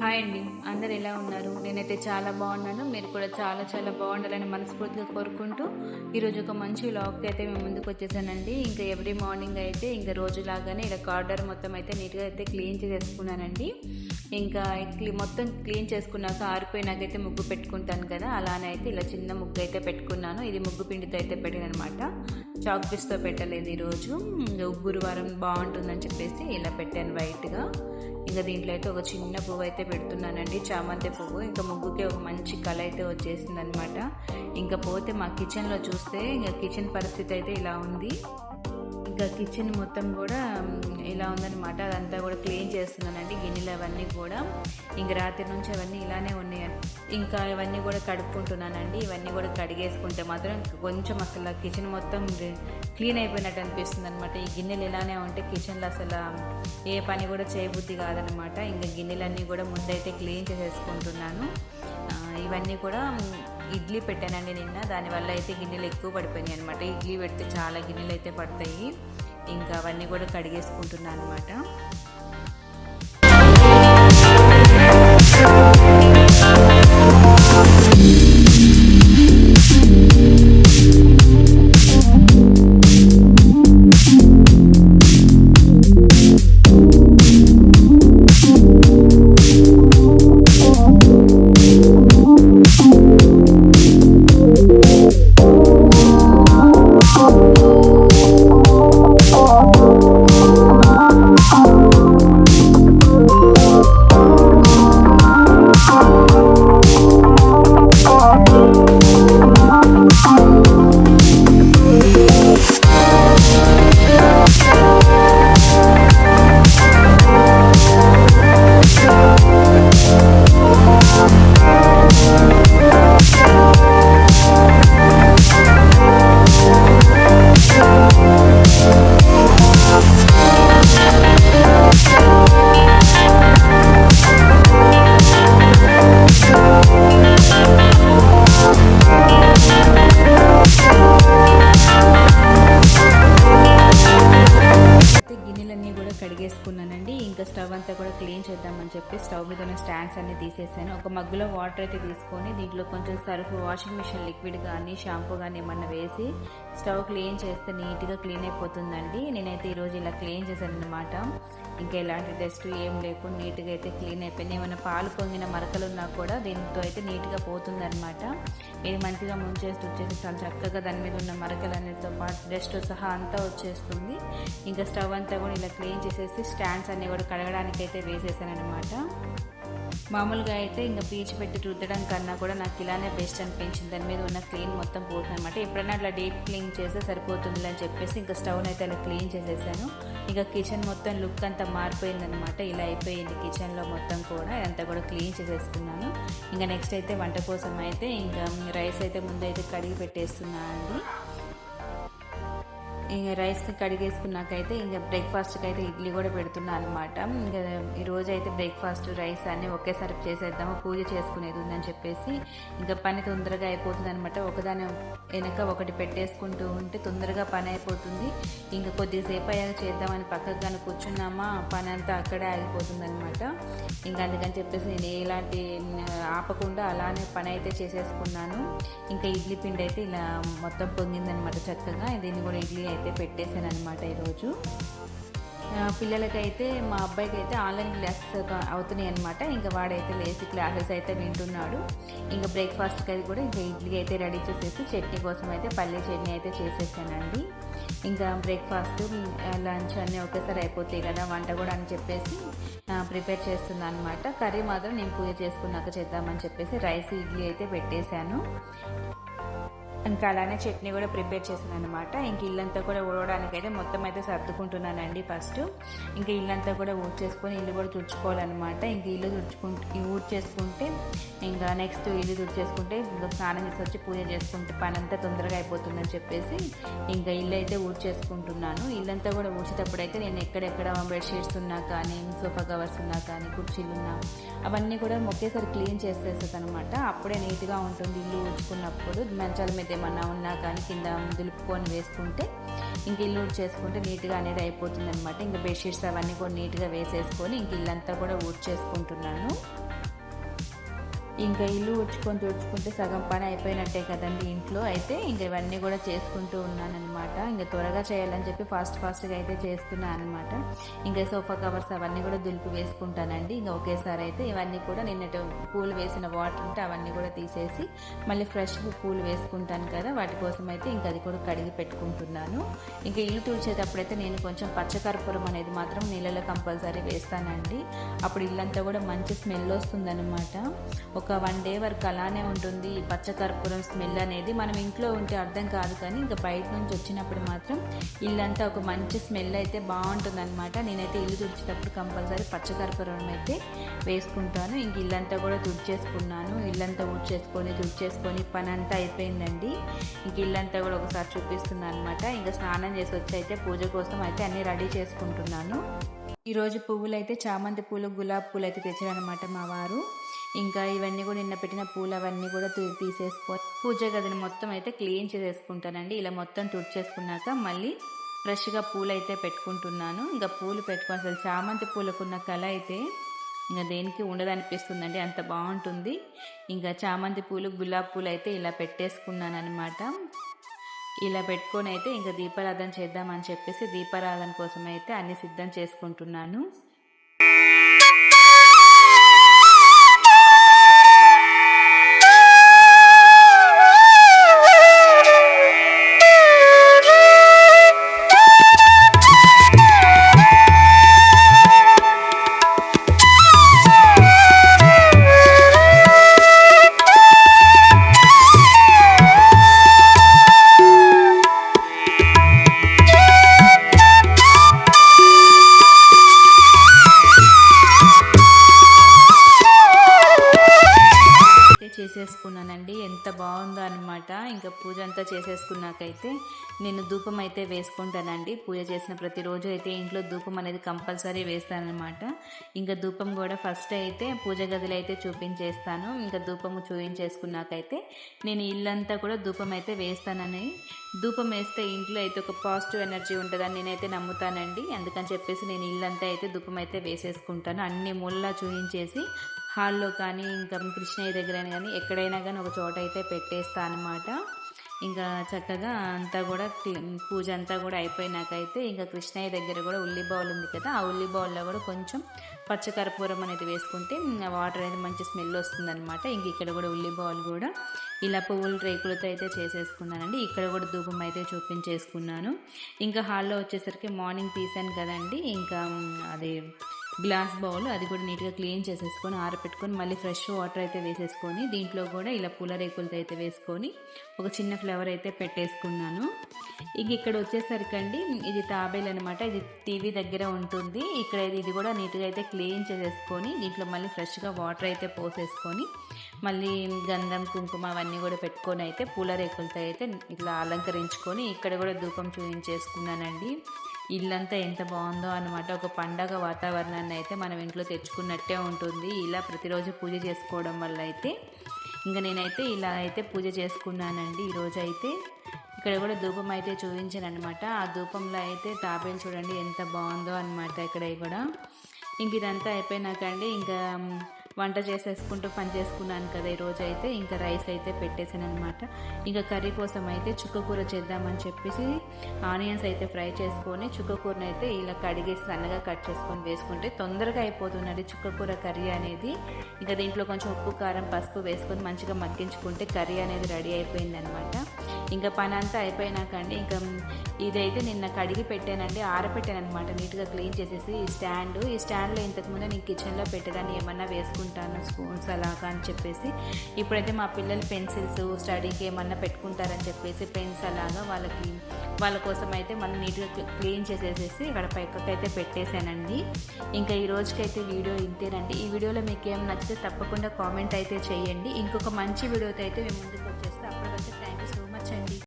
Hi అండి. అందరు ఎలా ఉన్నారు? నేనైతే చాలా బాగున్నాను. మీరు కూడా చాలా చాలా బాగుండాలని మనస్ఫూర్తిగా కోరుకుంటూ ఈరోజు ఒక మంచి వ్లాగ్కి అయితే మేము ముందుకు వచ్చేసానండి. ఇంకా ఎవ్రీ మార్నింగ్ అయితే ఇంకా రోజులాగానే ఇలా కార్డర్ మొత్తం అయితే నీట్గా అయితే క్లీన్ చేసుకున్నానండి ఇంకా మొత్తం క్లీన్ చేసుకున్నాక ఆరిపోయినాకైతే ముగ్గు పెట్టుకుంటాను కదా అలానే అయితే ఇలా చిన్న ముగ్గు అయితే పెట్టుకున్నాను. ఇది ముగ్గు పిండితో అయితే పెట్టాను అనమాట చాక్ పీస్తో పెట్టలేదు ఈరోజు. గురువారం బాగుంటుందని చెప్పేసి ఇలా పెట్టాను వైట్గా ఇంకా దీంట్లో అయితే ఒక చిన్న పువ్వు అయితే పెడుతున్నానండి. చామంతి పువ్వు. ఇంకా ముగ్గుకి ఒక మంచి కళ అయితే వచ్చేసింది అనమాట ఇంకా పోతే మా కిచెన్లో చూస్తే ఇంకా కిచెన్ పరిస్థితి అయితే ఇలా ఉంది. ఇంకా కిచెన్ మొత్తం కూడా ఇలా ఉందన్నమాట. అదంతా కూడా క్లీన్ చేస్తున్నానండి గిన్నెలు అవన్నీ కూడా. ఇంక రాత్రి నుంచి అవన్నీ ఇలానే ఉన్నాయి. ఇంకా ఇవన్నీ కూడా కడుక్కుంటున్నానండి. ఇవన్నీ కూడా కడిగేసుకుంటే మాత్రం కొంచెం అసలు కిచెన్ మొత్తం క్లీన్ అయిపోయినట్టు అనిపిస్తుంది అనమాట ఈ గిన్నెలు ఇలానే ఉంటే కిచెన్లో అసలు ఏ పని కూడా చేయబుద్ధి కాదనమాట ఇంకా గిన్నెలన్నీ కూడా ముందైతే క్లీన్ చేసేసుకుంటున్నాను. ఇవన్నీ కూడా ఇడ్లీ పెట్టానండి నిన్న. దానివల్ల అయితే గిన్నెలు ఎక్కువ పడిపోయినాయి అనమాట ఇడ్లీ పెడితే చాలా గిన్నెలు అయితే పడతాయి. ఇంకా అవన్నీ కూడా కడిగేసుకుంటున్నాను అనమాట స్టవ్ అంతా కూడా క్లీన్ చేద్దామని చెప్పి స్టవ్ మీద ఉన్న స్టాండ్స్ అన్ని తీసేసాను. ఒక మగ్గులో వాటర్ అయితే తీసుకొని దీంట్లో కొంచెం సర్ఫ్ వాషింగ్ మిషన్ లిక్విడ్ కానీ షాంపూ కానీ ఏమన్నా వేసి స్టవ్ క్లీన్ చేస్తే నీట్గా క్లీన్ అయిపోతుందండి. నేనైతే ఈరోజు ఇలా క్లీన్ చేశాను అనమాట ఇంకా ఎలాంటి డస్ట్ ఏం లేకుండా నీట్గా అయితే క్లీన్ అయిపోయింది. ఏమైనా పాలు పొంగిన మరకలు ఉన్నా కూడా దీంతో అయితే నీట్గా పోతుందన్నమాట. ఇది మంచిగా ముంచేసి వచ్చేసి చాలా చక్కగా దాని మీద ఉన్న మరకలన్నిటితో పాటు డస్ట్ సహా అంతా వచ్చేస్తుంది. ఇంకా స్టవ్ అంతా కూడా ఇలా క్లీన్ చేసేసి స్టాండ్స్ అన్నీ కూడా కడగడానికి అయితే వేసేసాను అనమాట మామూలుగా అయితే ఇంకా పీచు పెట్టి రుద్దడం కన్నా కూడా నాకు ఇలానే బెస్ట్ అనిపించింది. దాని మీద ఉన్న క్లీన్ మొత్తం పోతుంది అనమాట ఎప్పుడైనా అట్లా డీప్ క్లీన్ చేస్తే సరిపోతుంది అని చెప్పేసి ఇంకా స్టవ్ని అయితే అలా క్లీన్ చేసేసాను. ఇంకా కిచెన్ మొత్తం లుక్ అంతా మారిపోయిందనమాట ఇలా అయిపోయింది కిచెన్లో మొత్తం కూడా. అంతా కూడా క్లీన్ చేసేసుకున్నాను. ఇంకా నెక్స్ట్ అయితే వంట కోసం అయితే ఇంకా రైస్ అయితే ముందైతే కడిగి పెట్టేస్తున్నాను అండి. ఇంకా రైస్ కడిగేసుకున్నాకైతే ఇంకా బ్రేక్ఫాస్ట్కి అయితే ఇడ్లీ కూడా పెడుతున్నాను అనమాట ఇంకా ఈ అయితే బ్రేక్ఫాస్ట్ రైస్ అన్నీ ఒకేసారి చేసేద్దాము పూజ చేసుకునేది ఉందని చెప్పేసి ఇంకా పని తొందరగా అయిపోతుంది అనమాట ఒకదాని వెనక ఒకటి పెట్టేసుకుంటూ ఉంటే తొందరగా పని అయిపోతుంది. ఇంకా కొద్దిసేపు అయ్యాక చేద్దామని పక్కకు కానీ కూర్చున్నామా పని అంతా అక్కడే ఆగిపోతుంది అనమాట ఇంకా అందుకని చెప్పేసి నేను ఎలాంటి ఆపకుండా అలానే పని అయితే చేసేసుకున్నాను. ఇంకా ఇడ్లీ పిండి అయితే ఇలా మొత్తం పొంగిందనమాట చక్కగా. దీన్ని కూడా ఇడ్లీ అయితే పెట్టేశాను అనమాట ఈరోజు పిల్లలకైతే మా అబ్బాయికి అయితే ఆన్లైన్ క్లాసెస్ అవుతున్నాయి అనమాట ఇంకా వాడైతే లేచి క్లాసెస్ అయితే వింటున్నాడు. ఇంకా బ్రేక్ఫాస్ట్కి అది కూడా ఇంకా ఇడ్లీ అయితే రెడీ చేసేసి చట్నీ కోసం అయితే పల్లె చట్నీ అయితే చేసేసానండి. ఇంకా బ్రేక్ఫాస్ట్ లంచ్ అన్నీ ఒకేసారి అయిపోతాయి కదా వంట కూడా అని చెప్పేసి ప్రిపేర్ చేస్తున్నాను అనమాట కర్రీ మాత్రం నేను పూజ చేసుకున్నాక చేద్దామని చెప్పేసి రైస్ ఇడ్లీ అయితే పెట్టేశాను. ఇంకా అలానే చట్నీ కూడా ప్రిపేర్ చేశాను అనమాట ఇంక ఇల్లంతా కూడా ఊడవడానికైతే అయితే మొత్తం అయితే సర్దుకుంటున్నానండి ఫస్ట్. ఇంకా ఇల్లంతా కూడా ఊడ్చేసుకొని ఇల్లు కూడా తుడుచుకోవాలన్నమాట. ఇంక ఇల్లు తుడుచుకుంటే ఊడ్చేసుకుంటే ఇంకా నెక్స్ట్ ఇల్లు తుడిచేసుకుంటే ఇంకా స్నానం చేసి వచ్చి పూజ చేసుకుంటే పని అంతా తొందరగా అయిపోతుందని చెప్పేసి ఇంకా ఇల్లు అయితే ఊడ్చేసుకుంటున్నాను. ఇల్లంతా కూడా ఊడ్చేటప్పుడు అయితే నేను ఎక్కడెక్కడ బెడ్షీట్స్ ఉన్నా కానీ సోఫా కవర్స్ ఉన్నా కానీ కుర్చీలు ఉన్నా అవన్నీ కూడా ఒకేసారి క్లీన్ చేసేస్తుంది అనమాట అప్పుడే నీట్గా ఉంటుంది ఇల్లు ఊడ్చుకున్నప్పుడు. మంచాల మీద ఏమన్నా ఉన్నా కానీ కింద దులుపుకొని వేసుకుంటే ఇంక ఇల్లు చేసుకుంటే నీట్గా అనేది అయిపోతుంది అనమాట ఇంకా బెడ్షీట్స్ అవన్నీ కూడా నీట్గా వేసేసుకొని ఇంక ఇల్లంతా కూడా ఊడ్ చేసుకుంటున్నాను ఇంకా ఇల్లు ఉడ్చుకొని తుడుచుకుంటే సగం పని అయిపోయినట్టే కదండి ఇంట్లో. అయితే ఇంకా ఇవన్నీ కూడా చేసుకుంటూ ఉన్నానమాట ఇంకా త్వరగా చేయాలని చెప్పి ఫాస్ట్ ఫాస్ట్గా అయితే చేస్తున్నాను అనమాట ఇంకా సోఫా కవర్స్ అవన్నీ కూడా దులిపి వేసుకుంటానండి. ఇంకా ఒకేసారి అయితే ఇవన్నీ కూడా నిన్నటి పూలు వేసిన వాటర్ ఉంటే అవన్నీ కూడా తీసేసి మళ్ళీ ఫ్రెష్ పూలు వేసుకుంటాను కదా. వాటి కోసం అయితే ఇంకా అది కూడా కడిగి పెట్టుకుంటున్నాను. ఇంకా ఇల్లు తుడిచేటప్పుడైతే నేను కొంచెం పచ్చకర్పూరం అనేది మాత్రం నీళ్ళలో కంపల్సరీ వేస్తానండి. అప్పుడు ఇల్లంతా కూడా మంచి స్మెల్ వస్తుందన్నమాట. ఒక వన్ డే వరకు అలానే ఉంటుంది. ఈ పచ్చకర్పూరం స్మెల్ అనేది మనం ఇంట్లో ఉంటే అర్థం కాదు కానీ ఇంకా బయట నుంచి వచ్చినప్పుడు మాత్రం ఇల్లంతా ఒక మంచి స్మెల్ అయితే బాగుంటుంది అనమాట నేనైతే ఇల్లు తుడిచేటప్పుడు కంపల్సరీ పచ్చకర్పూరం అయితే వేసుకుంటాను. ఇంక ఇల్లంతా కూడా తుడిచేసుకున్నాను. ఇల్లంతా ఊడ్చేసుకొని తుడిచేసుకొని పని అంతా అయిపోయిందండి. ఇంక ఇల్లంతా కూడా ఒకసారి చూపిస్తున్నాను అనమాట ఇంకా స్నానం చేసి వచ్చి అయితే పూజ కోసం అయితే అన్నీ రెడీ చేసుకుంటున్నాను. ఈరోజు పువ్వులు అయితే చామంతి పూలు గులాబీ పూలు అయితే తెచ్చారనమాట మా వారు. ఇంకా ఇవన్నీ కూడా నిన్న పెట్టిన పూలు అవన్నీ కూడా తీసేసుకో పూజ గదిని మొత్తం అయితే క్లీన్ చేసేసుకుంటానండి. ఇలా మొత్తం తుడిచేసుకున్నాక మళ్ళీ ఫ్రెష్గా పూలు అయితే పెట్టుకుంటున్నాను. ఇంకా పూలు పెట్టుకుని అసలు చామంతి పూలకున్న కళ అయితే ఇంకా దేనికి ఉండదనిపిస్తుందండి. అంత బాగుంటుంది. ఇంకా చామంతి పూలు గులాబీ పూలు అయితే ఇలా పెట్టేసుకున్నాను అనమాట ఇలా పెట్టుకొని అయితే ఇంకా దీపారాధన చేద్దామని చెప్పేసి దీపారాధన కోసం అయితే అన్ని సిద్ధం చేసుకుంటున్నాను. అనమాట. ఇంకా పూజ అంతా చేసేసుకున్నాకైతే నేను ధూపం అయితే వేసుకుంటానండి. పూజ చేసిన ప్రతిరోజు అయితే ఇంట్లో ధూపం అనేది కంపల్సరీ వేస్తానమాట ఇంకా ధూపం కూడా ఫస్ట్ అయితే పూజ గదిలో అయితే చూపించేస్తాను. ఇంకా ధూపము చూపించేసుకున్నాకైతే నేను ఇల్లంతా కూడా ధూపం అయితే వేస్తానని. ధూపం వేస్తే ఇంట్లో అయితే ఒక పాజిటివ్ ఎనర్జీ ఉంటుందని నేనైతే నమ్ముతానండి. అందుకని చెప్పేసి నేను ఇల్లంతా అయితే ధూపం అయితే వేసేసుకుంటాను. అన్ని ముళ్ళ చూయించేసి హాల్లో కానీ ఇంకా కృష్ణయ్య దగ్గర కానీ ఎక్కడైనా కానీ ఒక చోట అయితే పెట్టేస్తా అనమాట ఇంకా చక్కగా అంతా కూడా పూజ అంతా కూడా అయిపోయినాకైతే ఇంకా కృష్ణయ్య దగ్గర కూడా ఉల్లి బౌల్ ఉంది కదా ఆ ఉల్లి బౌల్లో కూడా కొంచెం పచ్చకర్పూరం అనేది వేసుకుంటే వాటర్ అనేది మంచి స్మెల్ వస్తుందన్నమాట. ఇంక ఇక్కడ కూడా ఉల్లి బౌల్ కూడా ఇలా పువ్వుల రేకులతో అయితే చేసేసుకున్నానండి. ఇక్కడ కూడా ధూపం అయితే చూపించేసుకున్నాను. ఇంకా హాల్లో వచ్చేసరికి మార్నింగ్ తీసాను కదండి ఇంకా అది గ్లాస్ బౌల్ అది కూడా నీట్గా క్లీన్ చేసేసుకొని ఆరపెట్టుకొని మళ్ళీ ఫ్రెష్ వాటర్ అయితే వేసేసుకొని దీంట్లో కూడా ఇలా పూల రేకులతో అయితే వేసుకొని ఒక చిన్న ఫ్లవర్ అయితే పెట్టేసుకున్నాను. ఇంక ఇక్కడ వచ్చేసరికండి ఇది తాబేలు అనమాట ఇది టీవీ దగ్గర ఉంటుంది. ఇక్కడ ఇది కూడా నీట్గా అయితే క్లీన్ చేసేసుకొని దీంట్లో మళ్ళీ ఫ్రెష్గా వాటర్ అయితే పోసేసుకొని మళ్ళీ గంధం కుంకుమ అవన్నీ కూడా పెట్టుకొని అయితే పూల రేకులతో అయితే ఇట్లా అలంకరించుకొని ఇక్కడ కూడా ధూపం చూపించేసుకున్నానండి. ఇల్లంతా ఎంత బాగుందో అనమాట ఒక పండగ వాతావరణాన్ని అయితే మనం ఇంట్లో తెచ్చుకున్నట్టే ఉంటుంది. ఇలా ప్రతిరోజు పూజ చేసుకోవడం వల్ల అయితే. ఇంకా నేనైతే ఇలా అయితే పూజ చేసుకున్నానండి. ఈరోజు అయితే ఇక్కడ కూడా ధూపం అయితే చూపించాను అనమాట ఆ ధూపంలో అయితే తాబేలు చూడండి ఎంత బాగుందో అనమాట ఇక్కడ కూడా. ఇంక ఇదంతా అయిపోయినాకండి ఇంకా వంట చేసేసుకుంటూ పని చేసుకున్నాను కదా ఈరోజు అయితే. ఇంకా రైస్ అయితే పెట్టేసాను అనమాట ఇంకా కర్రీ కోసం అయితే చుక్కకూర చేద్దామని చెప్పేసి ఆనియన్స్ అయితే ఫ్రై చేసుకొని చుక్కకూరని అయితే ఇలా కడిగేసి సన్నగా కట్ చేసుకొని వేసుకుంటే తొందరగా అయిపోతుందండి చుక్కకూర కర్రీ అనేది. ఇంకా దీంట్లో కొంచెం ఉప్పు కారం పసుపు వేసుకొని మంచిగా మగ్గించుకుంటే కర్రీ అనేది రెడీ అయిపోయింది అనమాట ఇంకా పని అంతా అయిపోయినాకండి. ఇంకా ఇదైతే నిన్న కడిగి పెట్టానండి ఆరపెట్టాను అనమాట నీట్గా క్లీన్ చేసేసి ఈ స్టాండ్. ఈ స్టాండ్లో ఇంతకుముందు నేను కిచెన్లో పెట్టేదాన్ని ఏమన్నా వేసుకుంటాను స్పూన్స్ అలాగా అని చెప్పేసి. ఇప్పుడైతే మా పిల్లలు పెన్సిల్స్ స్టడీకి ఏమన్నా పెట్టుకుంటారని చెప్పేసి పెన్స్ అలాగా వాళ్ళకి వాళ్ళ కోసం అయితే మనం నీట్గా క్లీన్ చేసేసేసి ఇక్కడ పైకైతే పెట్టేశానండి. ఇంకా ఈ రోజుకైతే వీడియో ఇంతేనండి. ఈ వీడియోలో మీకు ఏం నచ్చితే తప్పకుండా కామెంట్ అయితే చేయండి. ఇంకొక మంచి వీడియోతో అయితే మేము ముందుకు వచ్చేస్తే. అప్పటికైతే థ్యాంక్ యూ సో